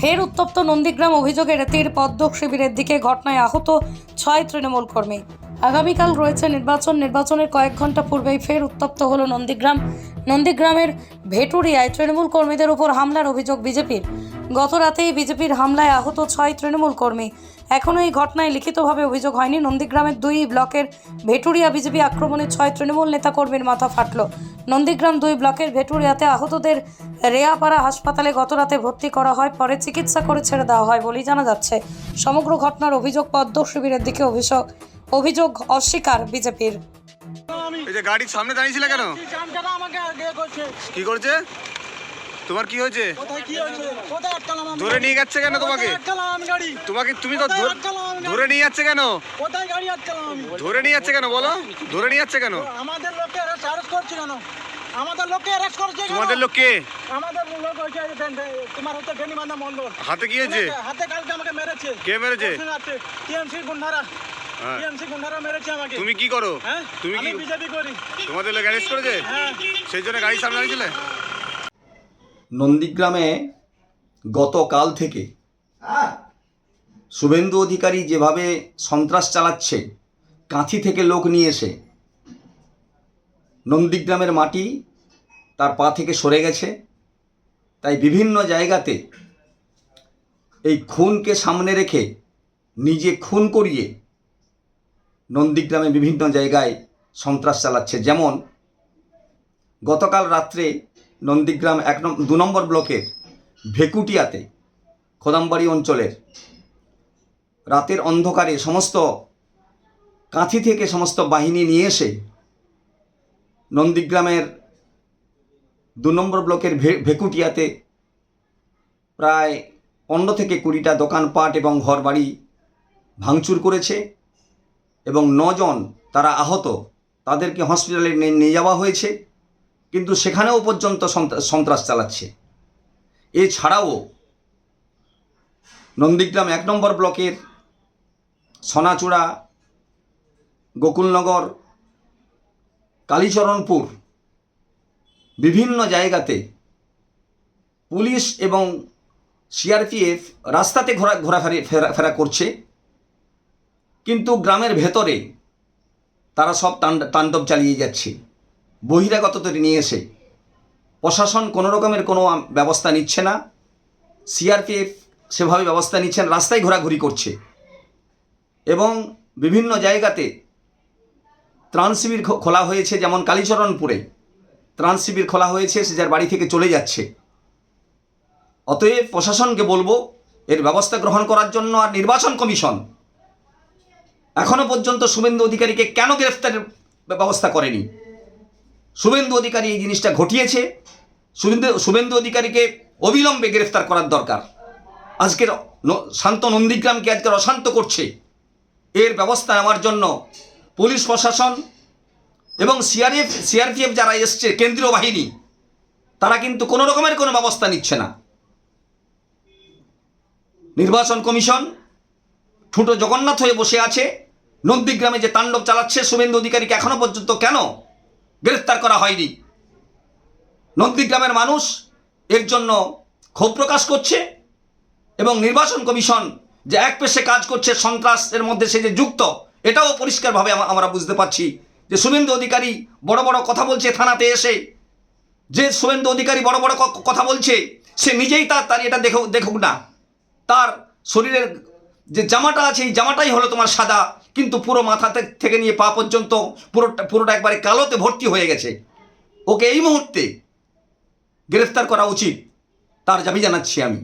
ফের উত্তপ্ত নন্দীগ্রাম অভিযোগের তীর পদ্ম শিবিরের দিকে ঘটনায় আহত ছয় তৃণমূল কর্মী। আগামীকাল রয়েছে নির্বাচন। নির্বাচনের কয়েক ঘণ্টা পূর্বেই ফের উত্তপ্ত হলো নন্দীগ্রাম। নন্দীগ্রামের ভেটুরিয়ায় তৃণমূল কর্মীদের উপর হামলার অভিযোগ বিজেপির। গত রাতেই বিজেপির হামলায় আহত ছয় তৃণমূল কর্মী। এখনও এই ঘটনায় লিখিতভাবে অভিযোগ হয়নি। নন্দীগ্রামের দুই ব্লকের ভেটুরিয়া বিজেপি আক্রমণে ছয় তৃণমূল নেতাকর্মীর মাথা ফাটল। নন্দীগ্রাম দুই ব্লকের ভেটুরিয়াতে আহতদের রেয়াপাড়া হাসপাতালে গতরাতে ভর্তি করা হয়। পরে চিকিৎসা করে ছেড়ে দেওয়া হয় বলেই জানা যাচ্ছে। সমগ্র ঘটনার অভিযোগ পদ্ম শিবিরের দিকে অভিযোগ অভিযোগ অস্বীকার বিজেপির এই যে গাড়ির সামনে দাঁড়িয়েছিলে কেন জামটাটা আমাকে আগে করছে কি করছে তোমার কি হয়েছে কোথায় কি হয়েছে কোথায় আটকালাম আমি ধরে নিয়ে যাচ্ছে কেন তোমাকে তোমাকে তুমি তো ধরে- নিয়ে যাচ্ছে কেন ধরে নিয়ে যাচ্ছে কেন বলো ধরে নিয়ে যাচ্ছে কেন আমাদের লোককে করছে কেন আমাদের লোককে অ্যারেস্ট করছে তোমাদের লোক কে আমাদের লোক বে- তোমার হচ্ছে মন্ডল হাতে কি হয়েছে হাতে কালকে আমাকে মেরেছে কে মেরেছে টিএমসি গুন্ডারা হ্যাঁ। টিএমসি গুন্ডারা মেরেছে আমাকে। তুমি কি করো? হ্যাঁ তুমি কি বিজেপি করি। তোমাদের লোক অ্যারেস্ট করেছে? হ্যাঁ। সেই জন্য গাড়ির সামনে নন্দীগ্রামে গতকাল থেকে শুভেন্দু অধিকারী যেভাবে সন্ত্রাস চালাচ্ছে কাঁথি থেকে লোক নিয়ে এসে নন্দীগ্রামের মাটি তার পা থেকে সরে গেছে। তাই বিভিন্ন জায়গাতে এই খুনকে সামনে রেখে নিজে খুন করিয়ে নন্দীগ্রামে বিভিন্ন জায়গায় সন্ত্রাস চালাচ্ছে। যেমন, গতকাল রাত্রে নন্দীগ্রাম এক দু নম্বর ব্লকের ভেকুটিয়াতে, খোদামবাড়ি অঞ্চলের রাতের অন্ধকারে সমস্ত কাঁথি থেকে সমস্ত বাহিনী নিয়ে এসে নন্দীগ্রামের দু নম্বর ব্লকের ভেকুটিয়াতে প্রায় পনেরো থেকে কুড়িটা দোকানপাট এবং ঘরবাড়ি ভাঙচুর করেছে। এবং নজন তারা আহত, তাদেরকে হসপিটালে নিয়ে যাওয়া হয়েছে, কিন্তু সেখানেও পর্যন্ত সন্ত্রাস চালাচ্ছে। এছাড়াও নন্দীগ্রাম এক নম্বর ব্লকের সোনাচূড়া গোকুলনগর, কালীচরণপুর বিভিন্ন জায়গাতে পুলিশ এবং সিআরপিএফ রাস্তাতে ঘোরা, ঘোরাফেরি, ফেরা ফেরা করছে। কিন্তু গ্রামের ভেতরে তারা সব তাণ্ডব চালিয়ে যাচ্ছে। বহিরাগতদের নিয়ে এসে। প্রশাসন কোনো রকমের কোনো ব্যবস্থা নিচ্ছে না। সিআরপিএফ সেভাবে ব্যবস্থা নিচ্ছেন রাস্তায় ঘোরাঘুরি করছে। এবং বিভিন্ন জায়গাতে ত্রাণ শিবির খোলা হয়েছে, যেমন কালীচরণপুরে। ত্রাণ শিবির খোলা হয়েছে, সে যার বাড়ি থেকে চলে যাচ্ছে। অতএব প্রশাসনকে বলব, এর ব্যবস্থা গ্রহণ করার জন্য আর নির্বাচন কমিশন এখনও পর্যন্ত শুভেন্দু অধিকারীকে কেন গ্রেফতারের ব্যবস্থা করেনি? শুভেন্দু অধিকারী এই জিনিসটা ঘটিয়েছে। শুভেন্দু শুভেন্দু অধিকারীকে অবিলম্বে গ্রেফতার করার দরকার। আজকের শান্ত নন্দীগ্রামকে আজকের অশান্ত করছে। এর ব্যবস্থা নেওয়ার জন্য পুলিশ প্রশাসন এবং সিআরএফ, সিআরপিএফ যারা এসছে, কেন্দ্রীয় বাহিনী, তারা কিন্তু কোনো রকমের কোনো ব্যবস্থা নিচ্ছে না। নির্বাচন কমিশন ঠুঁটো জগন্নাথ হয়ে বসে আছে। নন্দীগ্রামে যে তাণ্ডব চালাচ্ছে, শুভেন্দু অধিকারীকে এখনও পর্যন্ত কেন গ্রেফতার করা হয়নি? নন্দীগ্রামের মানুষ এর জন্য ক্ষোভ প্রকাশ করছে এবং নির্বাচন কমিশন যে এক পেশে কাজ করছে সন্ত্রাসের মধ্যে সে যে যুক্ত, এটাও পরিষ্কারভাবে আমরা বুঝতে পারছি। যে শুভেন্দু অধিকারী বড় বড় কথা বলছে থানাতে এসে, যে শুভেন্দু অধিকারী বড় বড় কথা বলছে, সে নিজেই তার তার এটা দেখুক দেখুক না। তার শরীরের যে জামাটা আছে, এই জামাটাই হলো তোমার সাদা। কিন্তু পুরো মাথা থেকে নিয়ে পা পর্যন্ত পুরোটা পুরোটা একবারে কালোতে ভর্তি হয়ে গেছে। ওকে এই মুহূর্তে গ্রেফতার করা উচিত। তার দাবি জানাচ্ছি আমি।